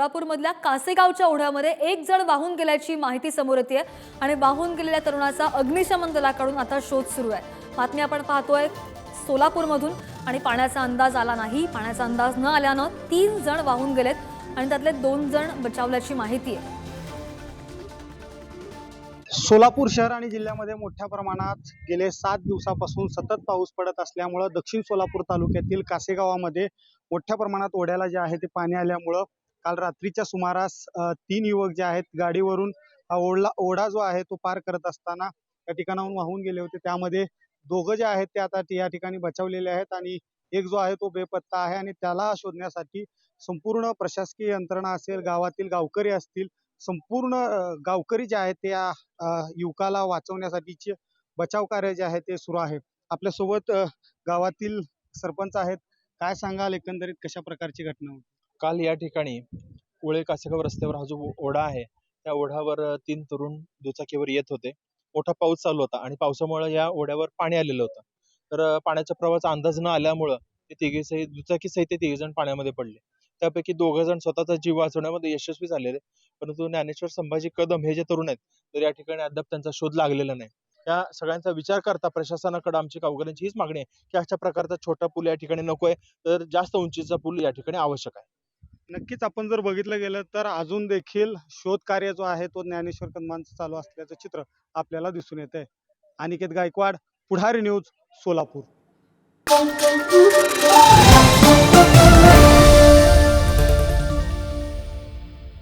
सोलापूरमधल्या कासेगावच्या ओढ्यामध्ये एक जण वाहून गेल्याची माहिती समोर येते आणि वाहून गेलेल्या तरुणाचा अग्निशमन दलाकडून आता शोध सुरू आहे. बातमी आपण पाहतोय सोलापूरमधून. आणि पाण्याचा अंदाज आला नाही. पाण्याचा अंदाज न आल्यानं तीन जण वाहून गेलेत. आणि त्यातले दोन जण बचावल्याची माहिती आहे. सोलापूर शहर आणि जिल्ह्यामध्ये मोठ्या प्रमाणात गेले सात दिवसापासून सतत पाऊस पडत असल्यामुळं दक्षिण सोलापूर तालुक्यातील कासेगावामध्ये मोठ्या प्रमाणात ओढ्याला जे आहे ते पाणी आल्यामुळं काल रात्रीच्या सुमारास तीन युवक जे आहेत गाडीवरून हा ओढला ओढा जो आहे तो पार करत असताना त्या ठिकाणाहून वाहून गेले होते. त्यामध्ये दोघं जे आहेत ते आता या ठिकाणी बचावलेले आहेत आणि एक जो आहे तो बेपत्ता आहे आणि त्याला शोधण्यासाठी संपूर्ण प्रशासकीय यंत्रणा असेल गावातील गावकरी असतील संपूर्ण गावकरी जे आहेत ते या युवकाला वाचवण्यासाठीचे बचाव कार्य जे आहे ते सुरू आहे. आपल्यासोबत गावातील सरपंच आहेत. काय सांगाल? एकंदरीत कशा प्रकारची घटना होती? काल या ठिकाणी उळे कासेगाव रस्त्यावर हा जो ओढा आहे त्या ओढ्यावर तीन तरुण दुचाकीवर येत होते. मोठा पाऊस चालू होता आणि पावसामुळे या ओढ्यावर पाणी आलेलं होतं. तर पाण्याचा पाण्याच्या प्रवाहाचा अंदाज न आल्यामुळं ते तिघे सहित दुचाकी सहित ते तिघे जण पाण्यामध्ये पडले. त्यापैकी दोघं जण स्वतःचा जीव वाचवण्यामध्ये यशस्वी झालेले परंतु ज्ञानेश्वर संभाजी कदम हे जे तरुण आहेत तर या ठिकाणी अद्याप त्यांचा शोध लागलेला नाही. या सगळ्यांचा विचार करता प्रशासनाकडे आमची गावकऱ्यांची हीच मागणी आहे की अशा प्रकारचा छोटा पूल या ठिकाणी नको आहे तर जास्त उंचीचा पूल या ठिकाणी आवश्यक आहे. नक्कीच आपण जर बघितलं गेलं तर अजून देखील शोध कार्य जो आहे तो ज्ञानेश्वर कदमांचं चालू असल्याचं चित्र आपल्याला दिसून येत आहे अनिकेत गायकवाड पुढारी न्यूज सोलापूर.